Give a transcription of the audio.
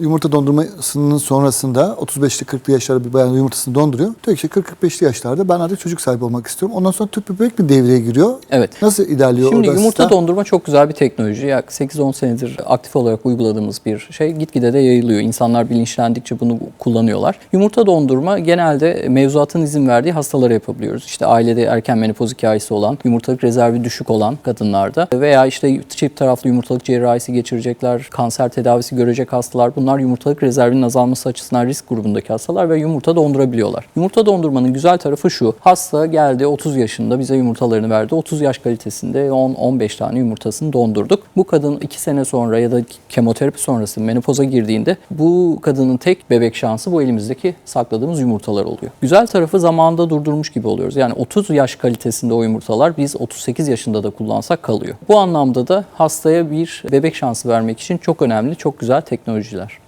Yumurta dondurmasının sonrasında 35'li 40'lı yaşlarda bir bayan yumurtasını donduruyor. Diyor ki 40-45'li yaşlarda ben artık çocuk sahibi olmak istiyorum. Ondan sonra tüp bebek mi devreye giriyor? Evet. Nasıl ilerliyor Şimdi orada yumurta sistem? dondurma çok güzel bir teknoloji. Yak 8-10 senedir aktif olarak uyguladığımız bir şey. Gitgide de yayılıyor. İnsanlar bilinçlendikçe bunu kullanıyorlar. Yumurta dondurma genelde mevzuatın izin verdiği hastalara yapabiliyoruz. İşte ailede erken menopoz hikayesi olan, yumurtalık rezervi düşük olan kadınlarda veya işte çift taraflı yumurtalık cerrahisi geçirecekler, kanser tedavisi görecek hastalar. Bunlar yumurtalık rezervinin azalması açısından risk grubundaki hastalar ve yumurta dondurabiliyorlar. Yumurta dondurmanın güzel tarafı şu. Hasta geldi 30 yaşında bize yumurtalarını verdi. 30 yaş kalitesinde 10-15 tane yumurtasını dondurduk. Bu kadın 2 sene sonra ya da kemoterapi sonrası menopoza girdiğinde bu kadının tek bebek şansı bu elimizdeki sakladığımız yumurtalar oluyor. Güzel tarafı zamanında durdurmuş gibi oluyoruz. Yani 30 yaş kalitesinde o yumurtalar biz 38 yaşında da kullansak kalıyor. Bu anlamda da hastaya bir bebek şansı vermek için çok önemli, çok güzel teknolojiler.